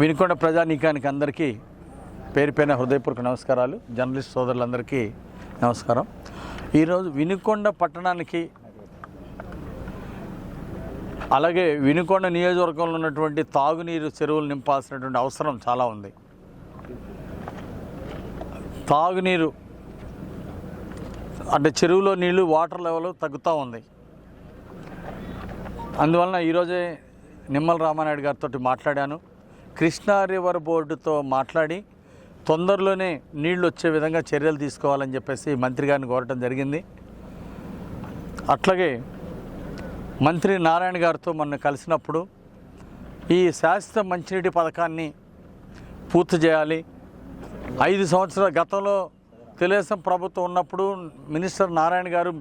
వినుకొండ ప్రజానీకానికి అందరికీ పేరుపైన హృదయపూర్వక నమస్కారాలు. జర్నలిస్ట్ సోదరులందరికీ నమస్కారం. ఈరోజు వినుకొండ పట్టణానికి అలాగే వినుకొండ నియోజకవర్గంలో ఉన్నటువంటి తాగునీరు చెరువులు నింపాల్సినటువంటి అవసరం చాలా ఉంది. తాగునీరు అంటే చెరువులో నీళ్ళు వాటర్ లెవెల్ తగ్గుతూ ఉంది. అందువలన ఈరోజే నిమ్మల రామానాయుడు గారితో మాట్లాడాను. కృష్ణా రివర్ బోర్డుతో మాట్లాడి తొందరలోనే నీళ్ళు వచ్చే విధంగా చర్యలు తీసుకోవాలని చెప్పేసి మంత్రి గారిని కోరటం జరిగింది. అట్లాగే మంత్రి నారాయణ గారితో మొన్న కలిసినప్పుడు ఈ శాశ్వత మంచినీటి పథకాన్ని పూర్తి చేయాలి. ఐదు సంవత్సరాల గతంలో తెలుగుదేశం ప్రభుత్వం ఉన్నప్పుడు మినిస్టర్ నారాయణ గారు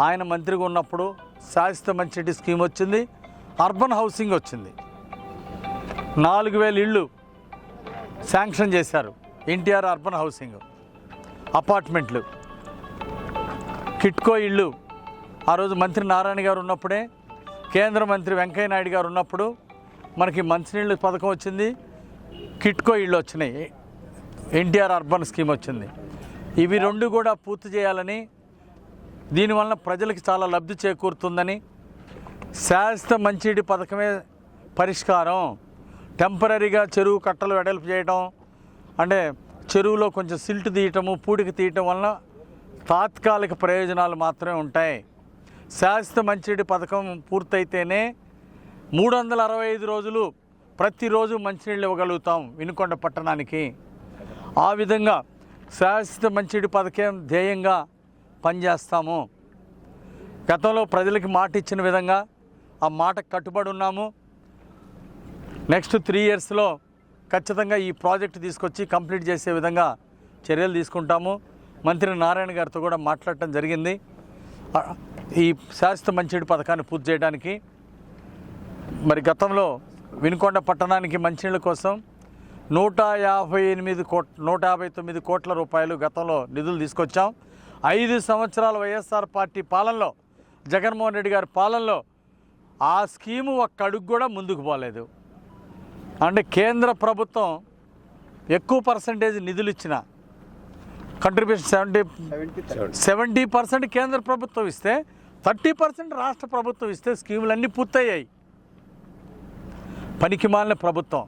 ఆయన మంత్రిగా ఉన్నప్పుడు శాశ్వత మంచినీటి స్కీమ్ వచ్చింది. అర్బన్ హౌసింగ్ వచ్చింది. నాలుగు వేల ఇళ్ళు శాంక్షన్ చేశారు ఎన్టీఆర్ అర్బన్ హౌసింగ్. అపార్ట్మెంట్లు. కిట్కో ఇళ్ళు. ఆ రోజు మంత్రి నారాయణ గారు ఉన్నప్పుడే కేంద్ర మంత్రి వెంకయ్య నాయుడు గారు ఉన్నప్పుడు మనకి మంచినీళ్ళు పథకం వచ్చింది. కిట్కో ఇళ్ళు వచ్చినాయి. ఎన్టీఆర్ అర్బన్ స్కీమ్ వచ్చింది. ఇవి రెండు కూడా పూర్తి చేయాలని దీనివల్ల ప్రజలకు చాలా లబ్ధి చేకూరుతుందని శాశ్వత మంచినీటి పథకమే పరిష్కారం. టెంపరీగా చెరువు కట్టలు వెడల్పు చేయడం అంటే చెరువులో కొంచెం సిల్ట్ తీయటము పూడిక తీయటం వలన తాత్కాలిక ప్రయోజనాలు మాత్రమే ఉంటాయి. శాశ్వత మంచినీటి పథకం పూర్తయితేనే మూడు వందల అరవై ఐదు రోజులు ప్రతిరోజు మంచినీళ్ళు ఇవ్వగలుగుతాం వినుకొండ పట్టణానికి. ఆ విధంగా శాశ్వత మంచినీటి పథకం ధ్యేయంగా పనిచేస్తాము. గతంలో ప్రజలకి మాట ఇచ్చిన విధంగా ఆ మాటకు కట్టుబడి ఉన్నాము. నెక్స్ట్ త్రీ ఇయర్స్లో ఖచ్చితంగా ఈ ప్రాజెక్ట్ తీసుకొచ్చి కంప్లీట్ చేసే విధంగా చర్యలు తీసుకుంటాము. మంత్రి నారాయణ గారితో కూడా మాట్లాడటం జరిగింది. ఈ శాశ్వత మంచినీటి పథకాన్ని పూర్తి చేయడానికి మరి గతంలో వినుకొండ పట్టణానికి మంచినీళ్ళ కోసం నూట యాభై ఎనిమిది కోట్ నూట యాభై తొమ్మిది కోట్ల రూపాయలు గతంలో నిధులు తీసుకొచ్చాం. ఐదు సంవత్సరాల వైఎస్ఆర్ పార్టీ పాలనలో జగన్మోహన్ రెడ్డి గారి పాలనలో ఆ స్కీము ఒక్క అడుగు కూడా ముందుకు పోలేదు. అంటే కేంద్ర ప్రభుత్వం ఎక్కువ పర్సంటేజ్ నిధులు ఇచ్చిన కంట్రిబ్యూషన్ సెవెంటీ సెవెంటీ పర్సెంట్ కేంద్ర ప్రభుత్వం ఇస్తే థర్టీ పర్సెంట్ రాష్ట్ర ప్రభుత్వం ఇస్తే స్కీములన్నీ పూర్తయ్యాయి. పనికి మాలిన ప్రభుత్వం.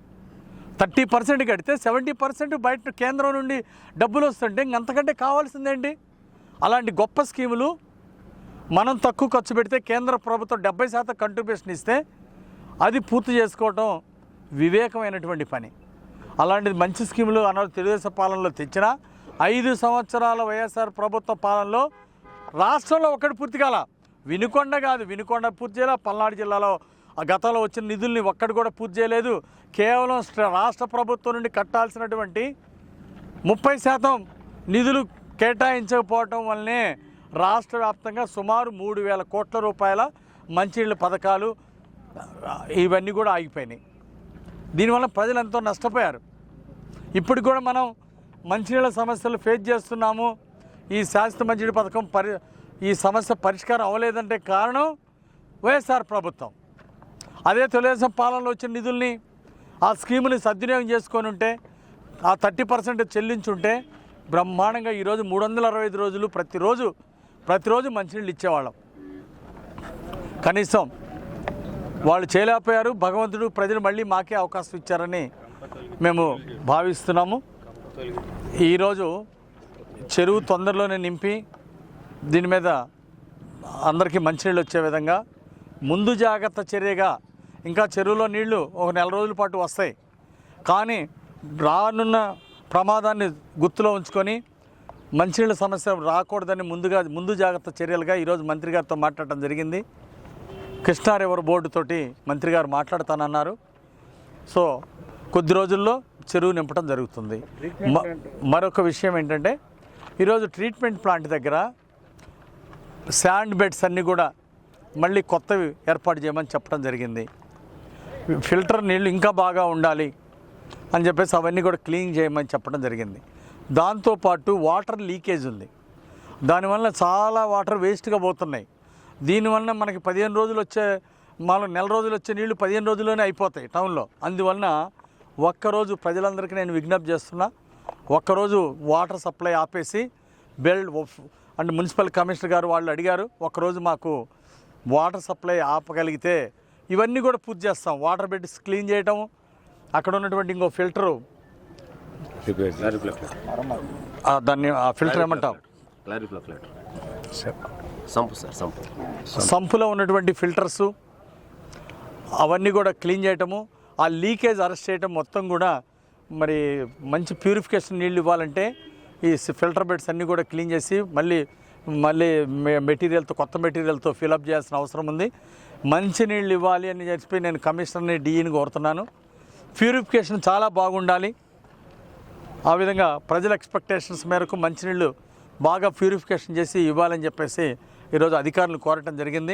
థర్టీ పర్సెంట్ కడితే సెవెంటీ పర్సెంట్ బయట కేంద్రం నుండి డబ్బులు వస్తుంటే ఇంకంతకంటే కావాల్సిందేంటి? అలాంటి గొప్ప స్కీములు మనం తక్కువ ఖర్చు పెడితే కేంద్ర ప్రభుత్వం డెబ్బై శాతం కంట్రిబ్యూషన్ ఇస్తే అది పూర్తి చేసుకోవటం వివేకమైనటువంటి పని. అలాంటిది మంచి స్కీములు అన్న తెలుగుదేశం పాలనలో తెచ్చిన ఐదు సంవత్సరాల వైఎస్ఆర్ ప్రభుత్వ పాలనలో రాష్ట్రంలో ఒక్కటి పూర్తి కాల. వినుకొండ కాదు వినుకొండ పూర్తి చేయాల? పల్నాడు జిల్లాలో ఆ గతంలో వచ్చిన నిధుల్ని ఒక్కటి కూడా పూర్తి చేయలేదు. కేవలం రాష్ట్ర ప్రభుత్వం నుండి కట్టాల్సినటువంటి ముప్పై శాతం నిధులు కేటాయించకపోవటం వల్లనే రాష్ట్ర వ్యాప్తంగా సుమారు మూడు వేల కోట్ల రూపాయల మంచినీళ్ళ పథకాలు ఇవన్నీ కూడా ఆగిపోయినాయి. దీనివల్ల ప్రజలు ఎంతో నష్టపోయారు. ఇప్పటికి కూడా మనం మంచినీళ్ళ సమస్యలు ఫేస్ చేస్తున్నాము. ఈ శాశ్వత మంచినీటి పథకం పరి ఈ సమస్య పరిష్కారం అవ్వలేదంటే కారణం వైఎస్ఆర్ ప్రభుత్వం. అదే తెలుగుదేశం పాలనలో వచ్చిన నిధుల్ని ఆ స్కీముని సద్వినియోగం చేసుకొని ఉంటే ఆ థర్టీ పర్సెంట్ చెల్లించుంటే బ్రహ్మాండంగా ఈరోజు మూడు వందల అరవై ఐదు రోజులు ప్రతిరోజు ప్రతిరోజు మంచినీళ్ళు ఇచ్చేవాళ్ళం. కనీసం వాళ్ళు చేయలేకపోయారు భగవంతుడు ప్రజలు మళ్ళీ మాకే అవకాశం ఇచ్చారని మేము భావిస్తున్నాము. ఈరోజు చెరువు తొందరలోనే నింపి దీని మీద అందరికీ మంచినీళ్ళు వచ్చే విధంగా ముందు జాగ్రత్త చర్యగా ఇంకా చెరువులో నీళ్ళు ఒక నెల రోజుల పాటు వస్తాయి. కానీ రానున్న ప్రమాదాన్ని గుర్తులో ఉంచుకొని మంచినీళ్ళ సమస్య రాకూడదని ముందుగా ముందు జాగ్రత్త చర్యలుగా ఈరోజు మంత్రి గారితో మాట్లాడటం జరిగింది. కృష్ణా రివర్ బోర్డుతోటి మంత్రి గారు మాట్లాడతానన్నారు. సో కొద్ది రోజుల్లో చెరువు నింపడం జరుగుతుంది. మ- మరొక విషయం ఏంటంటే ఈరోజు ట్రీట్మెంట్ ప్లాంట్ దగ్గర శాండ్ బెడ్స్ అన్నీ కూడా మళ్ళీ కొత్తవి ఏర్పాటు చేయమని చెప్పడం జరిగింది. ఫిల్టర్ నీళ్ళు ఇంకా బాగా ఉండాలి అని చెప్పేసి అవన్నీ కూడా క్లీన్ చేయమని చెప్పడం జరిగింది. దాంతోపాటు వాటర్ లీకేజ్ ఉంది. దానివల్ల చాలా వాటర్ వేస్ట్గా పోతున్నాయి. దీనివల్ల మనకి పదిహేను రోజులు వచ్చే మనం నెల రోజులు వచ్చే నీళ్ళు పదిహేను రోజుల్లోనే అయిపోతాయి టౌన్లో. అందువలన ఒక్కరోజు ప్రజలందరికీ నేను విజ్ఞప్తి చేస్తున్నా ఒక్కరోజు వాటర్ సప్లై ఆపేసి బిల్డ్ అండ్ మున్సిపల్ కమిషనర్ గారు వాళ్ళు అడిగారు ఒకరోజు మాకు వాటర్ సప్లై ఆపగలిగితే ఇవన్నీ కూడా పూర్తి చేస్తాం. వాటర్ బెడ్స్ క్లీన్ చేయటం అక్కడ ఉన్నటువంటి ఇంకో ఫిల్టరు దాన్ని ఆ ఫిల్టర్ ఏమంటాం సంపు సార్ సంపు. సంపులో ఉన్నటువంటి ఫిల్టర్స్ అవన్నీ కూడా క్లీన్ చేయటము ఆ లీకేజ్ అరెస్ట్ చేయటం మొత్తం కూడా మరి మంచి ప్యూరిఫికేషన్ నీళ్ళు ఇవ్వాలంటే ఈ ఫిల్టర్ బెడ్స్ అన్నీ కూడా క్లీన్ చేసి మళ్ళీ మళ్ళీ మె- మెటీరియల్తో కొత్త మెటీరియల్తో ఫిలప్ చేయాల్సిన అవసరం ఉంది. మంచి నీళ్ళు ఇవ్వాలి అని చెప్పి నేను కమిషనర్ని డీఈని కోరుతున్నాను. ప్యూరిఫికేషన్ చాలా బాగుండాలి. ఆ విధంగా ప్రజల ఎక్స్పెక్టేషన్స్ మేరకు మంచినీళ్ళు బాగా ప్యూరిఫికేషన్ చేసి ఇవ్వాలని చెప్పేసి ఈరోజు అధికారులు కోరటం జరిగింది.